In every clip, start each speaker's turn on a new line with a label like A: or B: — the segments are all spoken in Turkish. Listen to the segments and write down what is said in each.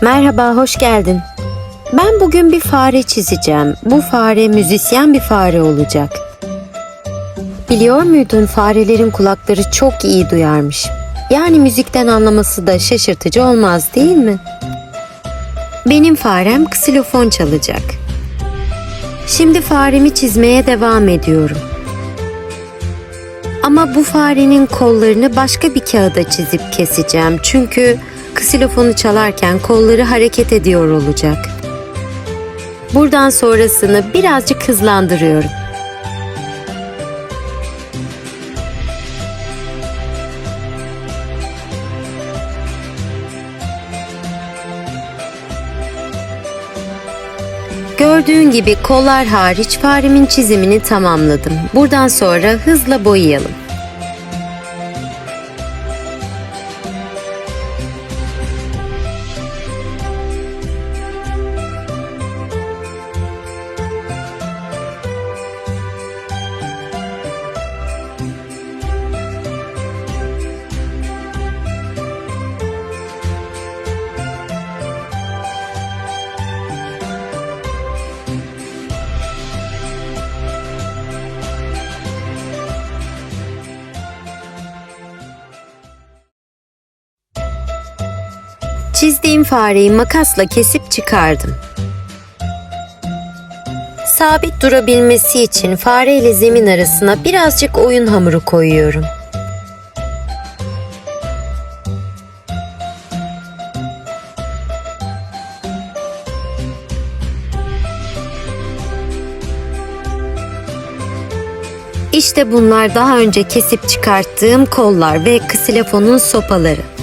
A: Merhaba, hoş geldin. Ben bugün bir fare çizeceğim. Bu fare müzisyen bir fare olacak. Biliyor muydun farelerin kulakları çok iyi duyarmış. Yani müzikten anlaması da şaşırtıcı olmaz değil mi? Benim farem ksilofon çalacak. Şimdi faremi çizmeye devam ediyorum. Ama bu farenin kollarını başka bir kağıda çizip keseceğim. Çünkü ksilofonu çalarken kolları hareket ediyor olacak. Buradan sonrasını birazcık hızlandırıyorum. Gördüğün gibi kollar hariç faremin çizimini tamamladım. Buradan sonra hızla boyayalım. Çizdiğim fareyi makasla kesip çıkardım. Sabit durabilmesi için fare ile zemin arasına birazcık oyun hamuru koyuyorum. İşte bunlar daha önce kesip çıkarttığım kollar ve ksilofonun sopaları.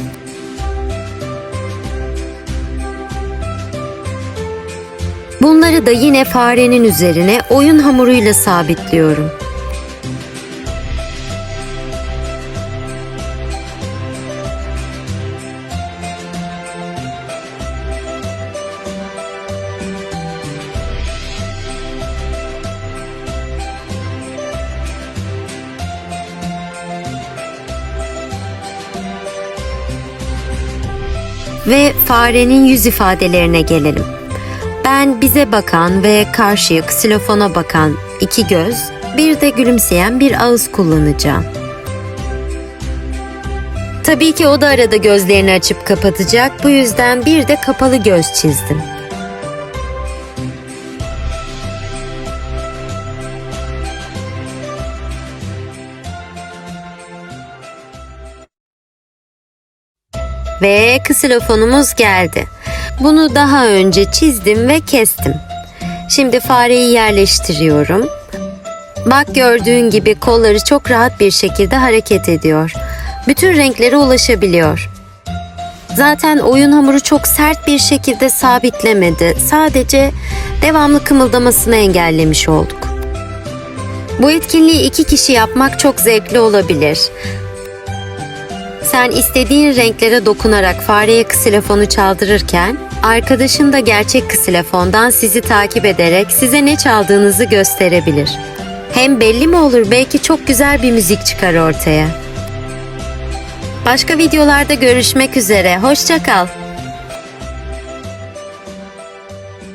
A: Bunları da yine farenin üzerine oyun hamuruyla sabitliyorum. Ve farenin yüz ifadelerine gelelim. Ben bize bakan ve karşıya ksilofona bakan iki göz, bir de gülümseyen bir ağız kullanacağım. Tabii ki o da arada gözlerini açıp kapatacak. Bu yüzden bir de kapalı göz çizdim. Ve ksilofonumuz geldi. Bunu daha önce çizdim ve kestim. Şimdi fareyi yerleştiriyorum. Bak gördüğün gibi kolları çok rahat bir şekilde hareket ediyor. Bütün renklere ulaşabiliyor. Zaten oyun hamuru çok sert bir şekilde sabitlemedi. Sadece devamlı kımıldamasını engellemiş olduk. Bu etkinliği iki kişi yapmak çok zevkli olabilir. Sen istediğin renklere dokunarak fareye ksilofonu çaldırırken, arkadaşın da gerçek ksilofondan sizi takip ederek size ne çaldığınızı gösterebilir. Hem belli mi olur belki çok güzel bir müzik çıkar ortaya. Başka videolarda görüşmek üzere. Hoşça kal.